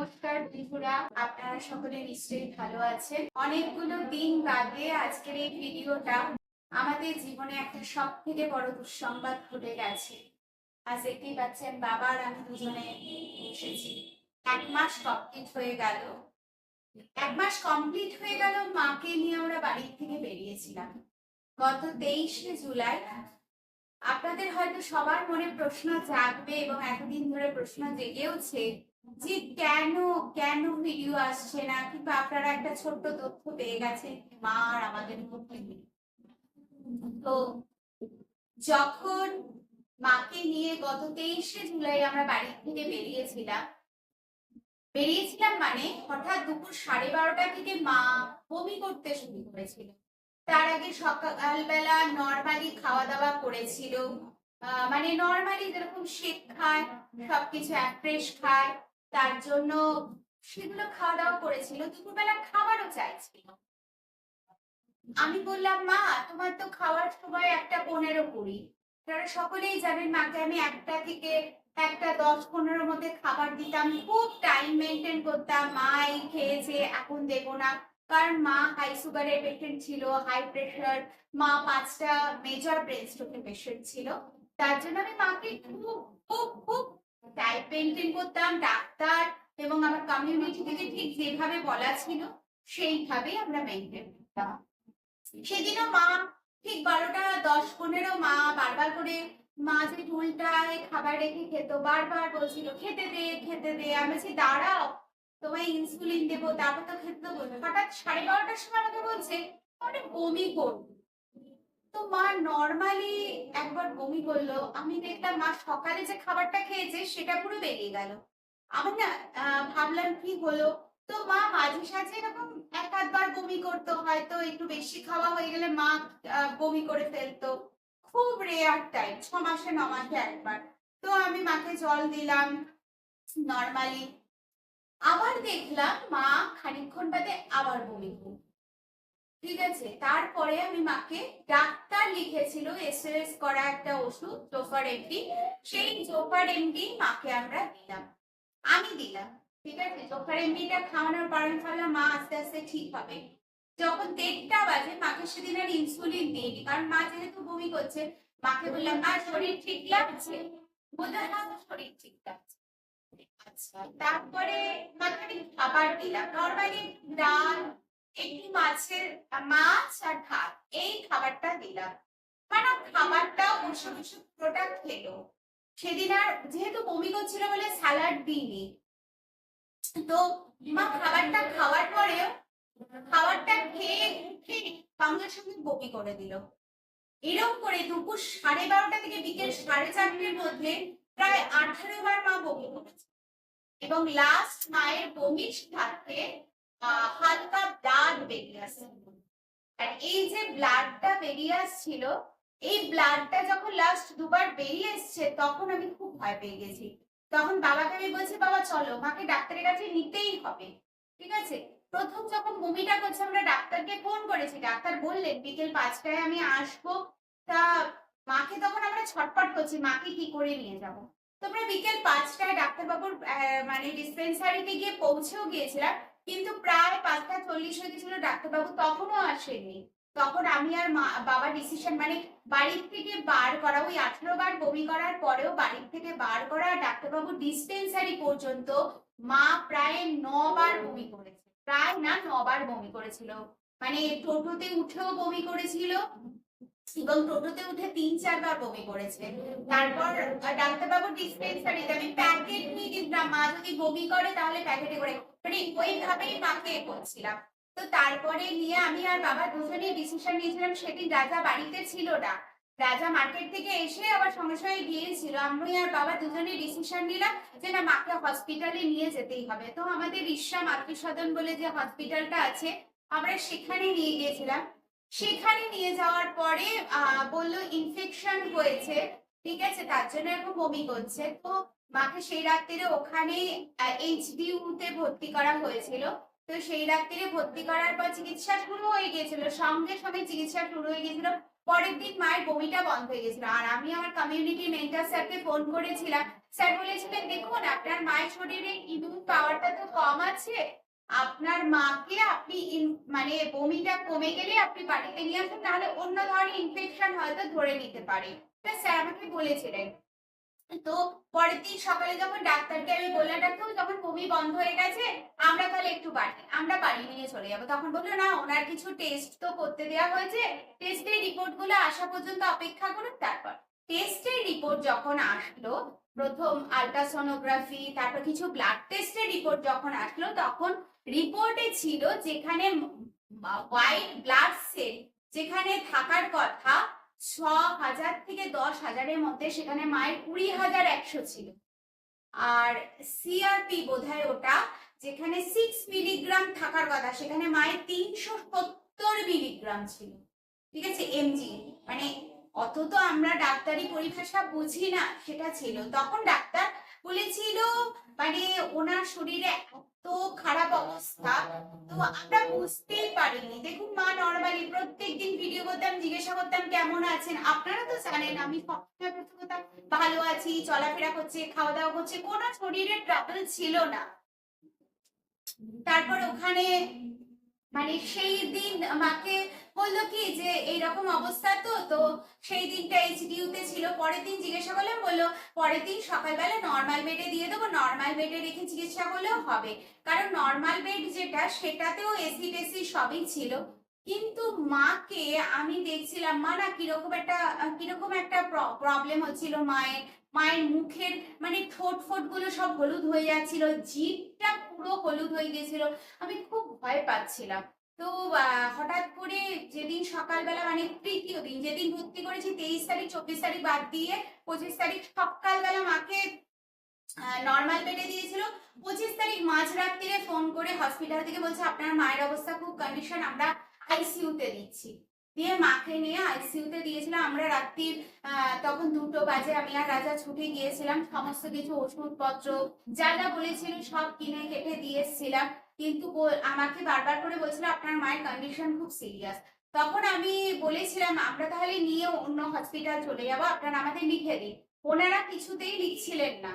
নমস্কার, ত্রিপুরা। আপনারা সকলে নিশ্চয়ই ভালো আছেন। অনেকগুলো দিন বাদে আজকের এই ভিডিওটা আমাদের জীবনে একটা সব থেকে বড় দুঃসংবাদ ঘটে গেছে। আজ দেখতেই পাচ্ছেন, বাবা আর আমি দুজনে এসেছি। এক মাস কমপ্লিট হয়ে গেল। এক মাস কমপ্লিট হয়ে গেল, মাকে নিয়ে আমরা বাড়ি থেকে বেরিয়েছিলাম। গত তেইশে জুলাই, আপনাদের হয়তো সবার মনে প্রশ্ন জাগবে এবং এতদিন ধরে প্রশ্ন জেগেওছে যে কেন কেন ভিডিও আসছে না? কিংবা আপনারা একটা ছোট্ট তথ্য পেয়ে গেছেন মা আমাদের মধ্যে তো যখন মাকে নিয়ে গত তেইশে জুলাই আমরা বাড়ি থেকে বেরিয়েছিলাম বেরিয়েছিলাম মানে হঠাৎ দুপুর সাড়ে বারোটা থেকে মা বমি করতে শুরু করেছিল। তার আগে সকালবেলা নর্মালি খাওয়া দাওয়া করেছিল মানে নর্মালি যেরকম শীত খায়, সবকিছু ফ্রেশ খায়। তার জন্য সেগুলো খাওয়া দাওয়া করেছিল দুপুরবেলা খাবারও চাইছিল। আমি বললাম, মা, তোমার তো খাওয়ার সময় একটা পনেরো কুড়ি। আপনারা সকলেই জানেন মাকে আমি একটা থেকে একটা দশ পনেরোর মধ্যে খাবার দিতাম। খুব টাইম মেনটেন করতাম। মা এই খেয়েছে, এখন দেবো না। কারণ মা হাই সুগারের পেশেন্ট ছিল হাই প্রেশার মা পাঁচটা মেজর ব্রেন স্ট্রোকের পেশেন্ট ছিল। তার জন্য আমি মাকে খুব খুব খুব টাইপ মেনটেন করতাম, ডাক্তার এবং আমার কমিউনিটি থেকে ঠিক যেভাবে বলা ছিল, সেইভাবেই আমরা মেনটেন করতাম। সেদিনও মা, ঠিক বারোটা দশ পনেরো মা বারবার করে, মা যে টুলটায় খাবার রেখে খেত, বারবার বলছিল, খেতে দে খেতে দে। আমি বলছি, দাঁড়াও, তোমায় ইনসুলিন দেবো, তারপর তো খেতে দেবো হঠাৎ সাড়ে বারোটার সময় আমাকে বলছে অনেক বমি করব তো মা নর্মালি একবার বমি করল, আমি দেখলাম মা সকালে যে খাবারটা খেয়েছে সেটা পুরো বেরিয়ে গেল। আমি না ভাবলাম কি হলো? তো মা মাঝে সাঝে এরকম এক আধবার বমি করতো, হয়তো একটু বেশি খাওয়া হয়ে গেলে মা বমি করে ফেলতো। খুব রেয়ার টাইম ছ মাসে, ন মাসে একবার। তো আমি মাকে জল দিলাম নর্মালি আবার দেখলাম মা খানিকক্ষণ বাদে আবার বমি করল। ঠিক আছে, তারপরে আমি মাকে ডাক্তার লিখেছিল এসএস করা একটা ওষুধ জোফার এমডি সেই জোফার এমডি মাকে আমরা দিলাম। আমি দিলাম, ঠিক আছে? জোফার এমডিটা খাওয়ানোর আমি ভাবলাম মা আস্তে আস্তে ঠিক হবে। যখন দেড়টা বাজে, মাকে সেদিন আর ইনসুলিন দিইনি, কারণ মা যেহেতু বমি করছে, মাকে বললাম, মা, শরীর ঠিক লাগছে? বলল হ্যাঁ শরীর ঠিক লাগছে। আচ্ছা তারপরে মাকে খাবার দিলাম। নর্মালি ডাল একটু মাছের, মাছ আর ভাত, এই খাবারটা দিলাম। মানে খাবারটা বসে বসে পুরোটা খেলো। সেদিন আর যেহেতু বমি করছিল বলে স্যালাড দিইনি। তো মা খাবারটা খাওয়ার পরেও খাবারটা খেয়ে উঠে সঙ্গে সঙ্গে বমি করে দিল। এরকম করে দুপুর সাড়ে বারোটা থেকে বিকেল সাড়ে চারটের মধ্যে প্রায় আঠারো বার মা বমি করেছে। এবং লাস্ট মায়ের বমির সাথে হালকা ব্লাড বেরিয়ে আসছে আর এই যে ব্লাডটা বেরিয়ে আসছিল, এই ব্লাডটা যখন লাস্ট দুবার বেরিয়ে এসছে, তখন আমি খুব ভয় পেয়ে গেছি। তখন বাবাকে আমি বলছি, বাবা, চলো, মাকে ডাক্তারের কাছে নিতেই হবে। ঠিক আছে? প্রথম যখন বমিটা করছে, আমরা ডাক্তারকে ফোন করেছি। ডাক্তার বললেন, বিকেল পাঁচটায় আমি আসব। তা মাকে তখন আমরা ছটপট করছি, মাকে কি করে নিয়ে যাব? তোমরা বিকেল পাঁচটায় ডাক্তারবাবুর মানে ডিসপেন্সারিতে গিয়ে পৌঁছেও গিয়েছিলাম, কিন্তু প্রায় পাঁচটা চল্লিশ হয়ে গেছিল ডাক্তারবাবু তখনও আসেননি। তখন আমি আর মা, বাবা ডিসিশন মানে বাড়ির থেকে বার করা, ওই আঠেরো বার বমি করার পরেও বাড়ির থেকে বার করা ডাক্তারবাবু ডিসপেন্সারি পর্যন্ত মা প্রায় নবার বমি করেছে। প্রায় না নবার বমি করেছিল। মানে টোটোতে উঠেও বমি করেছিল এবং টোটোতে উঠে তিন, চারবার বমি করেছে। তারপর ডাক্তারবাবু ডিসপেন্সারিতে আমি প্যাকেট নিয়ে গেছিলাম মা যদি বমি করে, তাহলে প্যাকেটে করে মানে ওইভাবেই মাকে করছিলাম তো তারপরে নিয়ে আমি আর বাবা দুজনেই ডিসিশন নিয়েছিলাম, সেদিন রাজা বাড়িতে ছিল না। রাজা মার্কেট থেকে এসে আবার সঙ্গে সঙ্গে গিয়েছিল। আমি আর বাবা দুজনেই ডিসিশন নিলাম যে না, মাকে হসপিটালে নিয়ে যেতেই হবে। তো আমাদের ঈর্ষা মাতৃসদন বলে যে হসপিটালটা আছে, আমরা সেখানে নিয়ে গিয়েছিলাম। সেখানে নিয়ে যাওয়ার পরে বলল ইনফেকশন হয়েছে, ঠিক আছে? তার জন্য এখন বমি করছে। তো মাকে সেই রাত্রিরে ওখানে এইচডিউ তে ভর্তি করা হয়েছিল। তো সেই রাত্রিরে ভর্তি করার পর চিকিৎসা শুরু হয়ে গিয়েছিল। সঙ্গে সঙ্গে চিকিৎসা শুরু হয়ে গিয়েছিল। পরের দিন মায়ের বমিটা বন্ধ হয়ে গেছিল আর আমি আমার কমিউনিটি মেন্টার স্যারকে ফোন করেছিলাম। স্যার বলেছিলেন, দেখুন, আপনার মায়ের শরীরে ইমিউন পাওয়ারটা তো কম আছে। আপনার মাকে আপনি মানে বমিটা কমে গেলে আপনি বাড়িতে নিয়ে আসুন, তাহলে অন্য ধরনের ইনফেকশন হয়তো ধরে নিতে পারে। স্যার আমাকে বলেছিলেন। তো পরের দিন সকালে যখন ডাক্তারকে আমি বললাম, ডাক্তার যখন বমি বন্ধ হয়ে গেছে, আমরা তাহলে একটু বাড়ি, আমরা বাড়ি নিয়ে চলে যাব। তখন বলল, না, ওনার কিছু টেস্ট তো করতে দেওয়া হয়েছে। টেস্টের রিপোর্টগুলো আসা পর্যন্ত অপেক্ষা করুন, তারপর টেস্টের রিপোর্ট যখন আসলো, প্রথম আলট্রাসোনোগ্রাফি তারপর কিছু ব্লাড টেস্টের রিপোর্ট যখন আসলো, তখন রিপোর্টে ছিল যেখানে হোয়াইট ব্লাড সেল যেখানে থাকার কথা ছ হাজার থেকে দশ হাজারের মধ্যে সেখানে মায়ের কুড়ি হাজার একশো ছিল। আর সিআরপি বোধহয় ওটা যেখানে সিক্স মিলিগ্রাম থাকার কথা, সেখানে মায়ের তিনশো সত্তর মিলিগ্রাম ছিল। ঠিক আছে? এমজি মানে অত তো আমরা ডাক্তারি পরিভাষা বুঝি না, সেটা ছিল। তখন ডাক্তার বলেছিল মানে ওনার শরীরে এত খারাপ অবস্থা, তো আমরা বুঝতেই পারিনি। দেখুন মা নর্মালি, প্রত্যেকদিন ভিডিও করতাম, জিজ্ঞাসা করতাম, কেমন আছেন? আপনারা তো জানেন, আমি ভালো আছি, চলাফেরা করছে খাওয়া দাওয়া করছে। কোনো শরীরে ট্রাবল ছিল না। তারপর ওখানে মানে সেই দিন মাকে বলল কি যে, এইরকম অবস্থা তো। তো সেই দিনটা এইচডিইউ তে ছিল। পরের দিন জিজ্ঞাসা করলাম, বলল, পরের দিন সকালবেলা নর্মাল বেডে দিয়ে দেবো নর্মাল বেডে রেখে চিকিৎসা করলেও হবে। কারণ নর্মাল বেড যেটা, সেটাতেও এসি টেসি সবই ছিল। কিন্তু মাকে আমি দেখছিলাম, মা না, কীরকম একটা কীরকম একটা প্রবলেম হচ্ছিল মায়ের। মায়ের মুখের মানে ঠোঁট ফোটগুলো সব হলুদ হয়ে যাচ্ছিল, জিভটা পুরো হলুদ হয়ে গেছিল, আমি খুব ভয় পাচ্ছিলাম। তো হঠাৎ করে যেদিন সকালবেলা মানে তৃতীয় দিন, যেদিন ভর্তি করেছি, তেইশ তারিখ, চব্বিশ তারিখ বাদ দিয়ে পঁচিশ তারিখ সকালবেলা মাকে নর্মাল বেডে দিয়েছিল। পঁচিশ তারিখ মাঝরাত্রিরে ফোন করে হসপিটাল থেকে বলছে, আপনার মায়ের অবস্থা খুব কন্ডিশন আমরা আইসিইউ তে দিচ্ছি। দিয়ে মাকে নিয়ে আইসিইউ তে দিয়েছিলাম আমরা রাত্রির তখন দুটো বাজে। আমি আর রাজা ছুটে গিয়েছিলাম। সমস্ত কিছু ওষুধপত্র, যা যা বলেছিল সব কিনে কেটে দিয়ে এসেছিলাম। কিন্তু আমাকে বারবার করে বলছিল, আপনার মায়ের কন্ডিশন খুব সিরিয়াস তখন আমি বলেছিলাম, আমরা তাহলে নিয়ে অন্য হসপিটাল চলে যাব। আপনারা আমাদের লিখে দিন। ওনারা কিছুতেই লিখছিলেন না।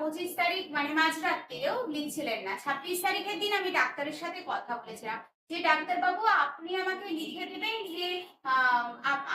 পঁচিশ তারিখ মানে মাঝরাত্রেও লিখছিলেন না। ছাব্বিশ তারিখের দিন আমি ডাক্তারের সাথে কথা বলেছিলাম। যে ডাক্তারবাবু আপনি আমাকে লিখে দেবেন যে আম,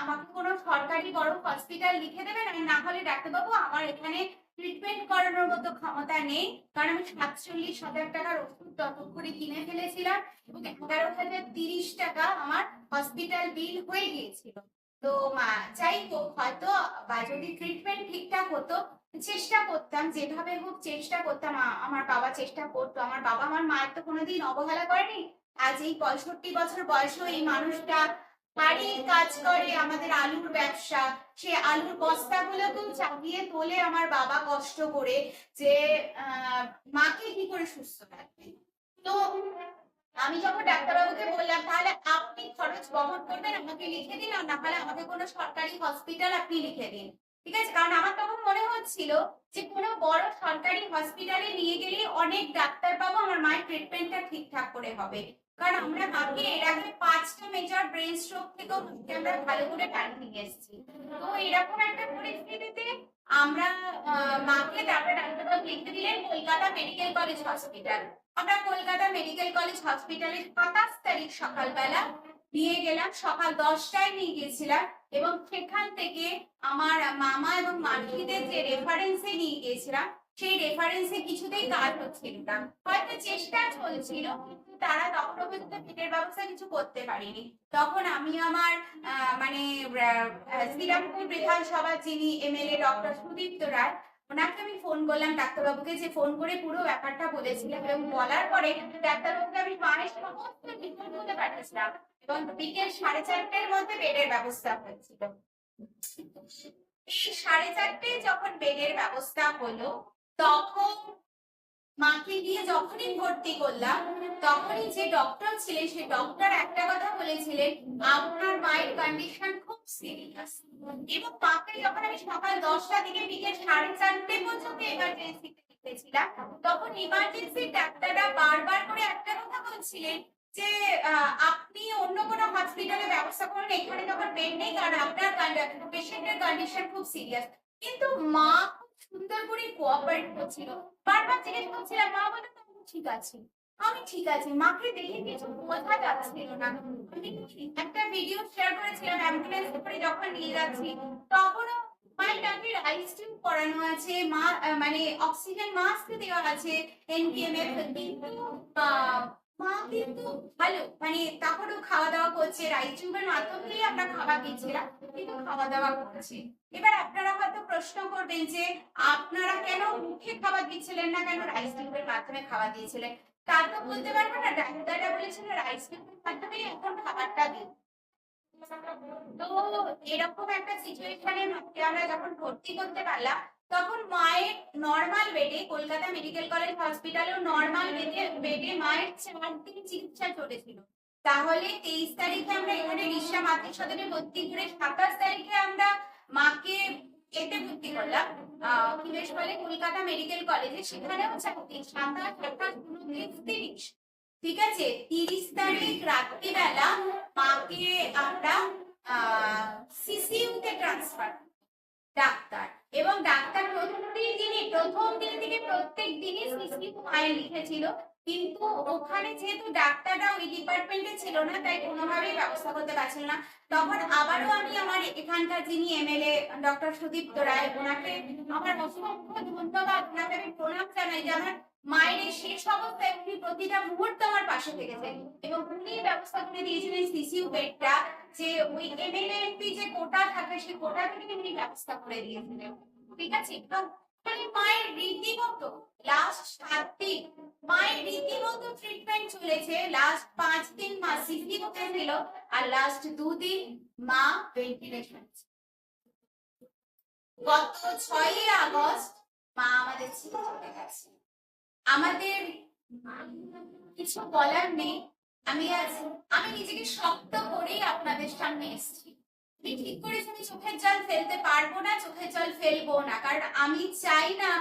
আমাকে কোনো সরকারি বড় হসপিটাল লিখে দেবেন আর না হলে ডাক্তারবাবু আমার এখানে ট্রিটমেন্ট করানোর মতো ক্ষমতা নেই। কারণ আমি সাতচল্লিশ হাজার টাকার ওষুধ তখন করে কিনে ফেলেছিলাম এবং এগারো হাজার তিরিশ টাকা আমার হসপিটাল বিল হয়ে গিয়েছিল। তো মা- যাই হোক হয়তো বা যদি ট্রিটমেন্ট ঠিকঠাক হতো চেষ্টা করতাম যেভাবে হোক চেষ্টা করতাম আমার বাবা চেষ্টা করতো। আমার বাবা আমার মায়ের তো কোনোদিন অবহেলা করেনি। আজ এই পঁয়ষট্টি বছর বয়সেও এই মানুষটা বাড়ির কাজ করে, আমাদের আলুর ব্যবসা। সে আলুর বস্তাগুলোকেও চাপিয়ে তোলে আমার বাবা কষ্ট করে যে মাকে কি করে সুস্থ রাখবে। তো আমি যখন ডাক্তারবাবুকে বললাম, তাহলে আপনি খরচ বহন করবেন, আমাকে লিখে দিন, আর না হলে আমাকে কোনো সরকারি হসপিটাল আপনি লিখে দিন। ঠিক আছে? কারণ আমার তখন মনে হচ্ছিল যে, কোনো বড় সরকারি হসপিটালে নিয়ে গেলে অনেক ডাক্তার পাবো আমার মায়ের ট্রিটমেন্টটা ঠিকঠাক করে হবে। কারণ আমরা মাকে এর আগে পাঁচটা মেজর ব্রেন স্ট্রোক থেকেও আমরা ভালো করে বাড়ি নিয়ে এসেছি। তো এরকম একটা পরিস্থিতিতে আমরা মাকে তারপরে ডাক্তারবাবু লিখে দিলেন, কলকাতা মেডিকেল কলেজ হসপিটাল আমরা কলকাতা মেডিকেল কলেজ হসপিটালে সাতাশ তারিখ সকালবেলা নিয়ে গেলাম, সকাল দশটায় নিয়ে গেছিলাম এবং সেখান থেকে আমার মামা এবং মাসিদের যে রেফারেন্সে নিয়ে গিয়েছিলাম সেই রেফারেন্সে কিছুতেই কাজ হচ্ছিল না। হয়তো চেষ্টা চলছিল, কিন্তু তারা তখন পর্যন্ত পেটের ব্যবস্থা কিছু করতে পারেনি। তখন আমি আমার মানে শ্রীরামপুর বিধানসভার যিনি এমএলএ ডক্টর সুদীপ্ত রায়, ওনাকে আমি ফোন করলাম ডাক্তারবাবুকে যে ফোন করে পুরো ব্যাপারটা বলেছিলাম এবং বলার পরে ডাক্তারবাবুকে আমি মায়ের সমস্ত রিপোর্টগুলো পাঠিয়েছিলাম এবং বিকেল সাড়ে চারটের মধ্যে বেডের ব্যবস্থা হয়েছিল। সাড়ে চারটে যখন বেডের ব্যবস্থা হলো তখন মাকে গিয়ে যখনই ভর্তি করলাম, তখনই যে ডক্টর ছিলেন, সেই ডক্টর একটা কথা বলেছিলেন, আপনার মায়ের কন্ডিশন খুব সিরিয়াস এবং মাকে যখন আমি সকাল দশটা থেকে বিকেল সাড়ে চারটে পর্যন্ত এমার্জেন্সিতে লিখেছিলাম তখন ইমার্জেন্সি ডাক্তাররা বারবার করে একটা কথা বলছিলেন যে আপনি অন্য কোনো হসপিটালে ব্যবস্থা করুন, এখানে যখন বেড নেই, কারণ আপনার পেশেন্টের কন্ডিশন খুব সিরিয়াস কিন্তু মা সুন্দর করে কোঅপারেট করছিল। বারবার জিজ্ঞেস করছিলাম মা বলে ঠিক আছে? আমি ঠিক আছে, মাকে দেখে কিছু বোঝা যাচ্ছিল না। আমি একটা ভিডিও শেয়ার করেছিলাম অ্যাম্বুলেন্স করে যখন নিয়ে যাচ্ছি, তখনও মায়ের আইস টিউব করানো আছে, মা মানে অক্সিজেন মাস্ক দেওয়া আছে এনপিএমএফ কিন্তু মা মানে খাওয়া দাওয়া করছে, রাইস টিউবের মাধ্যমেই আমরা খাবার দিচ্ছিলাম, কিন্তু খাওয়া দাওয়া করছে। এবার আপনারা হয়তো প্রশ্ন করবেন যে, আপনারা কেন মুখে খাবার দিচ্ছিলেন না কেন রাইস টিউবের মাধ্যমে খাবার দিয়েছিলেন? তা তো বলতে পারব না, ডাক্তাররা বলেছিল রাইস টিউবের মাধ্যমে এখন খাবারটা দিই তো এরকম একটা সিচুয়েশনে আমরা যখন ভর্তি করতে পারলাম তখন মায়ের নর্মাল বেডে কলকাতা মেডিকেল কলেজ হসপিটালেও নর্মাল বেডে বেডে মায়ের চার দিন চিকিৎসা চলেছিল। তাহলে তেইশ তারিখে আমরা এখানে রিসা মাতৃ সদনে ভর্তি করে সাতাশ তারিখে আমরা মাকে এতে ভর্তি করলাম। কি বেশ বলে, কলকাতা মেডিকেল কলেজে সেখানেও চাকরি। সাতাশ, আঠাশ, উনত্রিশ, তিরিশ। ঠিক আছে? তিরিশ তারিখ রাত্রিবেলা মাকে আমরা সিসিইউতে ট্রান্সফার ডাক্তার। এবং ডাক্তার প্রত্যেক দিনই, প্রথম দিন থেকে প্রত্যেক দিনই সিসি মায়ের লিখেছিল। কিন্তু ওখানে যেহেতু ডাক্তাররা ওই ডিপার্টমেন্টে ছিল না, তাই কোনোভাবেই ব্যবস্থা করতে পারছিল না। তখন আবারও আমি আমার এখানকার যিনি এমএলএ ডক্টর সুদীপ্ত রায়, ওনাকে আমার অসংখ্য ধন্যবাদ। ওনাকে আমি প্রণাম জানাই যে আমার মায়ের এই শেষ অবস্থায় উনি প্রতিটা মুহূর্ত আমার পাশে থেকেছেন এবং উনি ব্যবস্থা করে দিয়েছিলেন সিসিউ বেডটা, যে ওই এমএলএ এমপি যে কোটা থাকে, সেই কোটা থেকে উনি ব্যবস্থা করে দিয়েছিলেন। ঠিক আছে? মায়ের রীতিমতো লাস্ট সাত দিন, মায়ের রীতিমতো ট্রিটমেন্ট চলেছে। লাস্ট পাঁচ দিন মা সিসিউতে ছিল আর লাস্ট দুদিন মা ভেন্টিলেশন গত ছয়ই আগস্ট মা আমাদের ছেড়ে চলে গেছে আমাদের কিছু বলার নেই। আমি আজ, আমি নিজেকে শক্ত করেই আপনাদের সামনে এসেছি। আমি ঠিক করেছি আমি চোখের জল ফেলতে পারব না, চোখের জল ফেলব না। কারণ আমি চাই না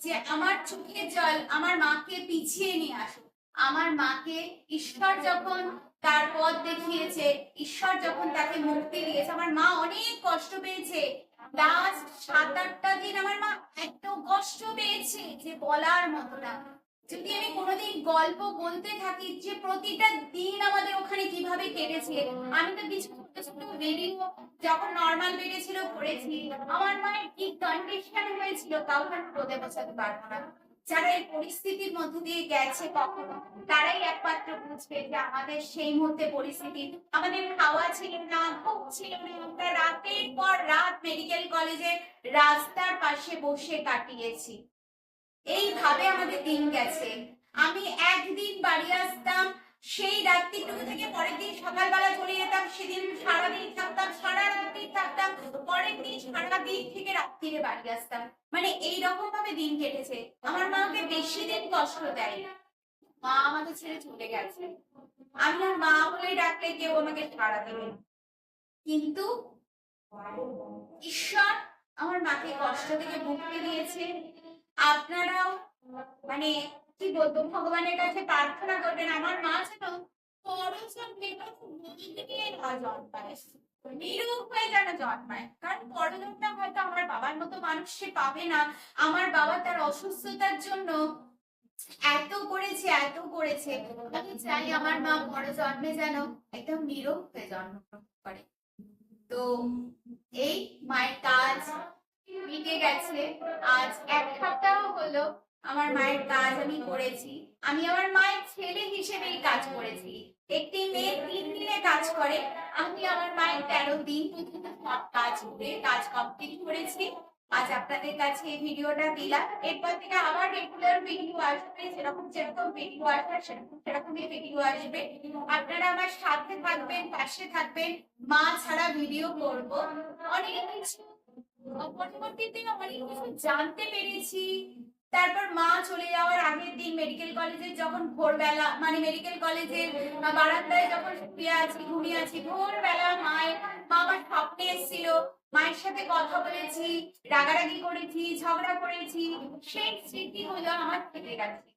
যে আমার চোখের জল আমার মাকে পিছিয়ে নিয়ে আসুক। আমার মাকে ঈশ্বর যখন তার পথ দেখিয়েছে, ঈশ্বর যখন তাকে মুক্তি দিয়েছে, আমার মা অনেক কষ্ট পেয়েছে। লাস্ট সাত আটটা দিন আমার মা এত কষ্ট পেয়েছে যে বলার মতো না। যদি আমি কোনোদিন গল্প বলতে থাকি যে প্রতিটা দিন আমাদের ওখানে কীভাবে কেটেছে, আমি তো কিছু ছোট ভিডিও যখন নর্মাল বেড়েছিল করেছি, আমার মায়ের কি কন্ডিশন হয়েছিল তাও আমি বলে বোঝাতে পারব না। যারা এই পরিস্থিতির মধ্য দিয়ে গেছে কখনো, তারাই একমাত্র বুঝবে যে আমাদের সেই মুহূর্তে পরিস্থিতি, আমাদের খাওয়া ছিল না ভোগ ছিল না রাতের পর রাত মেডিকেল কলেজে রাস্তার পাশে বসে কাটিয়েছি। এইভাবে আমাদের দিন গেছে। আমি একদিন বাড়ি আসতাম সেই রাত্রিটুকু থেকে পরের দিন সকালবেলা চলে যেতাম, সেদিন সারাদিন থাকতাম সারা রাত্রি থাকতাম, পরের দিন সারা দিন থেকে রাত্রিরে বাড়ি আসতাম। মানে এই রকম ভাবে দিন কেটেছে। আমার মাকে বেশি দিন কষ্ট দেয় মা আমাকে ছেড়ে চলে গেছে। আমি আর মা বলে ডাকলে কেউ আমাকে সাড়া দেবে কিন্তু ঈশ্বর আমার মাকে কষ্ট থেকে মুক্তি দিয়েছে। আপনারাও মানে কি বলব, ভগবানের কাছে প্রার্থনা করবেন, আমার মা যেন হয়ে যেন জন্মায়। কারণ হয়তো আমার বাবার মতো মানুষ সে পাবে না। আমার বাবা তার অসুস্থতার জন্য এত করেছে এত করেছে। আমি চাই আমার মা বড় জন্মে যেন একদম নীরব হয়ে জন্মগ্রহণ করে। তো এই মায়ের কাজ গেছে। আজ এক সপ্তাহ হলো আমার মায়ের কাজ আমি করেছি। আমি আমার মায়ের ছেলে হিসেবেই কাজ করেছি। একটি মেয়ে তিন দিনে কাজ করে। আমি আমার মায়ের তেরো দিন পর্যন্ত কাজ করে, কাজ কমপ্লিট করেছি। আজ আপনাদের কাছে এই ভিডিওটা দিলাম। এরপর থেকে আবার রেগুলার ভিডিও আসবে। যেরকম যেরকম ভিডিও আসবে, সেরকম সেরকমই ভিডিও আসবে। আপনারা আমার সাথে থাকবেন, পাশে থাকবেন। মা ছাড়া ভিডিও করব। অনেক কিছু। পরবর্তীতে অনেক কিছু জানতে পেরেছি। তারপর মা চলে যাওয়ার আগের দিন মেডিকেল কলেজে যখন ভোরবেলা মানে মেডিকেল কলেজের বারান্দায় যখন শুয়ে আছি, ঘুমিয়ে আছি, ভোরবেলা মায়ের, মা আমার স্বপ্নে এসেছিল। মায়ের সাথে কথা বলেছি, রাগারাগি করেছি, ঝগড়া করেছি। সেই স্মৃতি হলো আমার থেকে গেছে।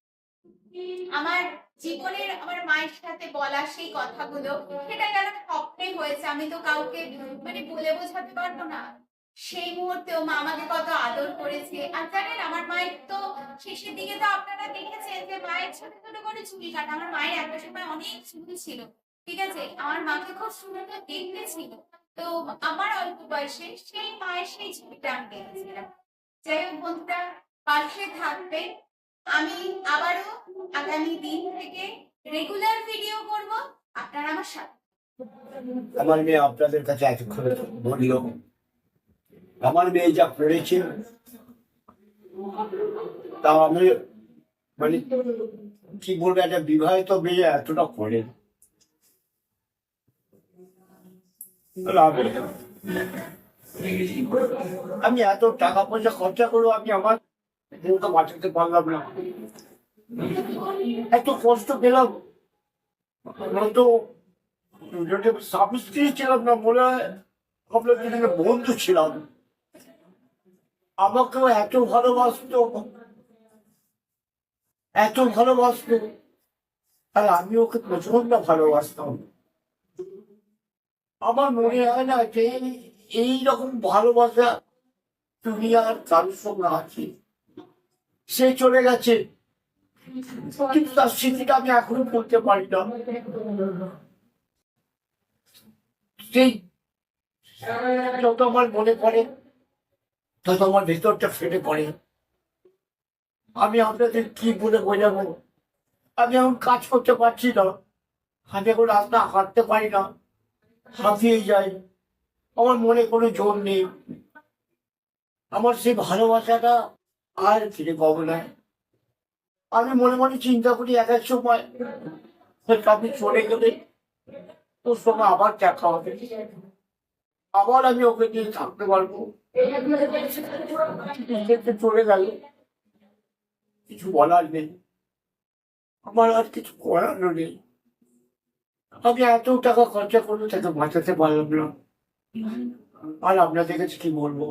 আমার জীবনের, আমার মায়ের সাথে বলা সেই কথাগুলো, সেটা যেন স্বপ্নে হয়েছে। আমি তো কাউকে মানে বলে বোঝাতে পারব না। সেই মুহূর্তেও মা আমাকে কত আদর করেছে। আর জানেন, আমার মায়ের তো শেষের দিকে তো আপনারা দেখেছেন যে মায়ের ছোট ছোট করে চুল কাটা, আমার মায়ের একটা সময় অনেক চুল ছিল। ঠিক আছে? আমার মাকে খুব সুন্দর দেখতে ছিল। তো আমার অল্প বয়সে সেই মায়ের সেই ছবিটা আমি দেখেছিলাম। যাই হোক বন্ধুরা, পাশে থাকবে আমি আবারও আগামী দিন থেকে রেগুলার ভিডিও করব। আপনারা আমার সাথে আমার মেয়ে আপনাদের কাছে এতক্ষণ বলল আমার মেয়ে যা করেছে তা আমি মানে কি বলব, একটা বিবাহিত মেয়ে এতটা করে। আমি- এত টাকা পয়সা খরচা করব আমি আমার বউকে বাঁচাতে পারলাম না। এত কষ্ট পেলাম। তো স্বামী ছিলাম না মনে হয় দুজনে বন্ধু ছিলাম আমাকেও এত ভালোবাসতো। এত ভালোবাসতো। আর আমি ওকে প্রচণ্ড ভালোবাসতাম। আমার মনে হয় না যে এই রকম ভালোবাসা তুমি আর কারোর সঙ্গে আছে। সে চলে গেছে। কিন্তু তার স্মৃতিটা আমি এখনও বলতে পারি না। সেই যত আমার মনে পড়ে তত আমার ভেতরটা ফেটে পড়ে। আমি আপনাদের কি বলে বোঝাবো? আমি এখন কাজ করতে পারছি না। আমি এখন রাস্তা হাঁটতে পারি না। হাঁপিয়ে যাই। আমার মনে কোনো জোর নেই। আমার সেই ভালোবাসাটা আর ফিরে পাবো না। আমি মনে মনে চিন্তা করি এক এক সময় আপনি চলে গেলে তোর সঙ্গে আবার দেখা হবে। আবার আমি ওকে নিয়ে থাকতে পারব। চলে গেল। কিছু বলার নেই। আমার আর কিছু করারও নেই। আমি এত টাকা খরচা করব তাকে বাঁচাতে পারলাম না। আর আপনাদের কাছে কি বলব?